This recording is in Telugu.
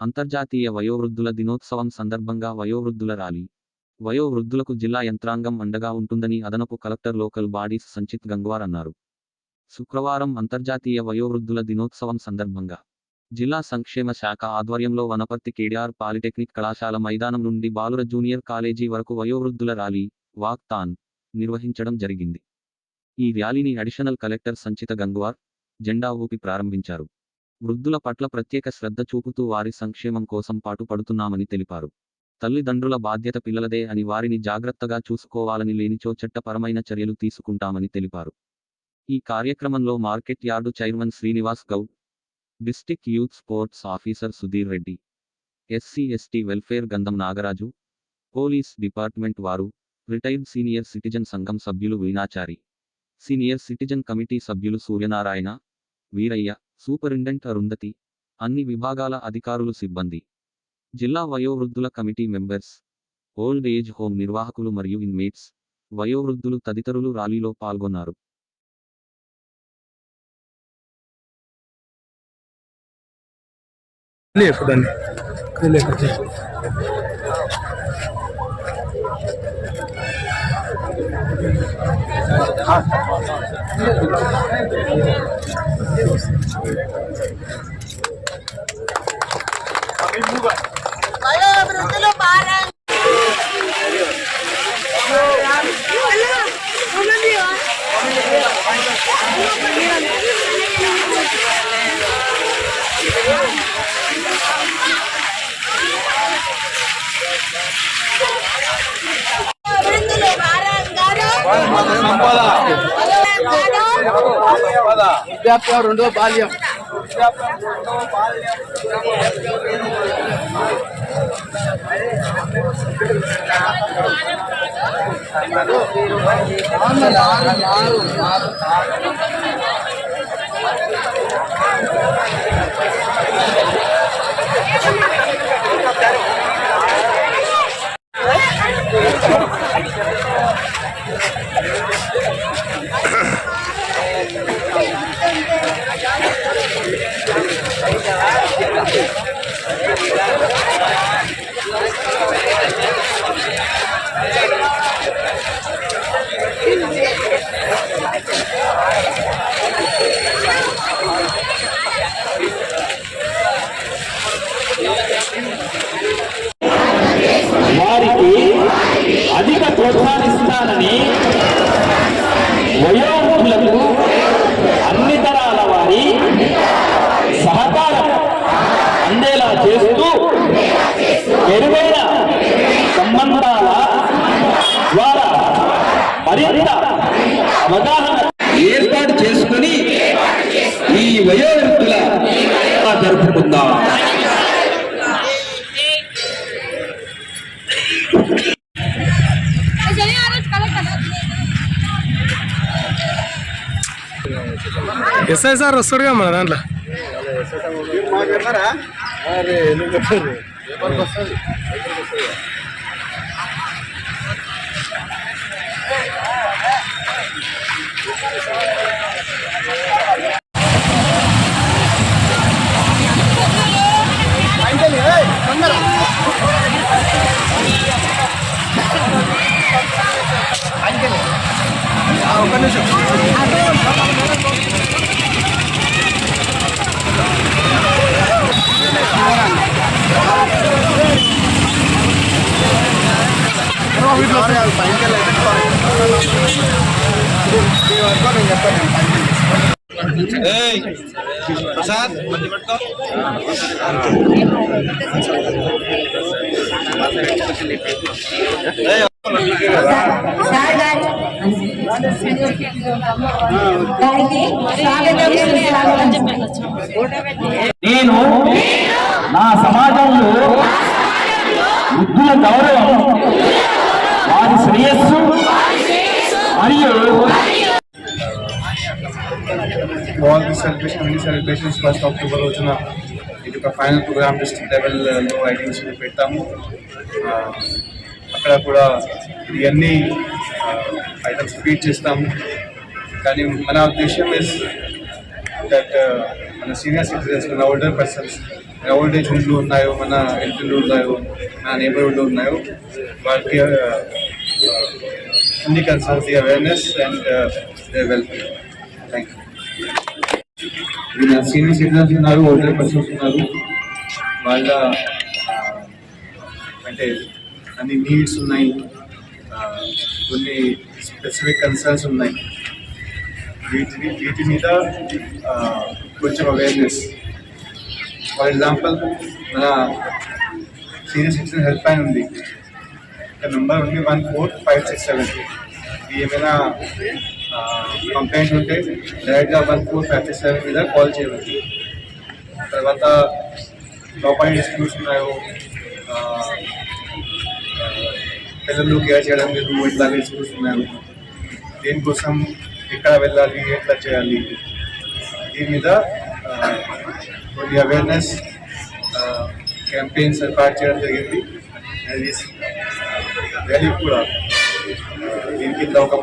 అంతర్జాతీయ వయోవృద్ధుల దినోత్సవం సందర్భంగా వయోవృద్ధుల ర్యాలీ. వయోవృద్ధులకు జిల్లా యంత్రాంగం అండగా ఉంటుందని అదనపు collector local bodies Sanchit Gangwar అన్నారు. శుక్రవారం అంతర్జాతీయ వయోవృద్ధుల దినోత్సవం సందర్భంగా జిల్లా సంక్షేమ శాఖ ఆధ్వర్యంలో వనపర్తి కేడిఆర్ పాలిటెక్నిక్ కళాశాల మైదానం నుండి బాలుర జూనియర్ కాలేజీ వరకు వయోవృద్ధుల ర్యాలీ వాక్తాన్ నిర్వహించడం జరిగింది. ఈ ర్యాలీని అడిషనల్ కలెక్టర్ సంచిత గంగ్వార్ జెండా ఊపి ప్రారంభించారు. వృద్ధుల పట్ల ప్రత్యేక శ్రద్ధ చూపుతూ వారి సంక్షేమం కోసం పాటుపడుతున్నామని తెలిపారు. తల్లిదండ్రుల బాధ్యత పిల్లలదే అని వారిని జాగ్రత్తగా చూసుకోవాలని లేనిచో చట్టపరమైన చర్యలు తీసుకుంటామని తెలిపారు. ఈ కార్యక్రమంలో market yard chairman Srinivas Goud district youth sports officer Sudheer Reddy SC ST welfare Gandham Nagaraju police department వారు రిటైర్డ్ సీనియర్ సిటిజన్ సంఘం సభ్యులు వీణాచారి సీనియర్ సిటిజన్ కమిటీ సభ్యులు సూర్యనారాయణ వీరయ్య సూపరింటెండెంట్ అరుంధతి అన్ని విభాగాల అధికారులు సిబ్బంది. జిల్లా వయోవృద్ధుల committee members old age home నిర్వాహకులు మరియు ఇన్మేట్స్ వయోవృద్ధులు తదితరులు ర్యాలీలో పాల్గొన్నారు. Amém, Buga. వృద్ధాప్యం రెండో బాల్యం. వారికి మరింత అవగాహన ఏర్పాటు చేసుకుని ఈ వయోవృద్ధుల జరుపుకుందాం. ఎస్ఐ సార్ వస్తాడుగా మన దాంట్లో? Anh cái này. À, con nó sụp. À, con nó sụp. Prasad. నేను నా సమాజంలో వృద్ధుల గౌరవం వారి శ్రేయస్సు మరియు ఆల్ ది సెలబ్రేషన్ అన్ని సెలబ్రేషన్స్ ఫస్ట్ అక్టోబర్ రోజున ఇది ఒక ఫైనల్ ప్రోగ్రామ్ డిస్ట్రిక్ట్ లెవెల్లో ఐటమ్స్ పెట్టాము అక్కడ కూడా ఇవన్నీ ఐటమ్స్ రిపీట్ చేస్తాము. కానీ మన ఉద్దేశం ఇస్ దట్ uh, మన సీనియర్ సిటిజన్స్ మన ఓల్డర్ పర్సన్స్ మన ఓల్డ్ ఏజ్ హోమ్లు ఉన్నాయో మన ఎల్పీలు ఉన్నాయో మన నేబర్హుడ్లు ఉన్నాయో వాళ్ళకి uh, uh, అన్ని concerns the awareness and the welfare thank you senior citizens ఉన్నారు ఓల్డర్ పర్సన్స్ ఉన్నారు. వాళ్ళ అంటే అన్ని నీడ్స్ ఉన్నాయి. కొన్ని స్పెసిఫిక్ కన్సర్న్స్ ఉన్నాయి. వీటిని వీటి మీద కొంచెం అవేర్నెస్ ఫర్ ఎగ్జాంపుల్ మన సీనియర్ సిటిజన్ హెల్ప్ లైన్ ఉంది నెంబర్ ఉంది one four five six seven ఏమైనా కంప్లైంట్ ఉంటే డైరెక్ట్గా one four five six seven మీద కాల్ చేయవచ్చు తర్వాత ప్రాపర్టీ డిస్ప్యూట్స్ ఉన్నాయో ఆ, ఆ, పిల్లలు కేర్ చేయడం లేదు ఇట్లాగే డిస్ప్యూట్స్ ఉన్నాయో దీనికోసం ఎక్కడ వెళ్ళాలి ఎట్లా చేయాలి దీని మీద ఆ, కొన్ని అవేర్నెస్ క్యాంపెయిన్స్ ఏర్పాటు చేయడం జరిగింది అది ర్యాలీ కూడా ఆ, దీని కింద ఒక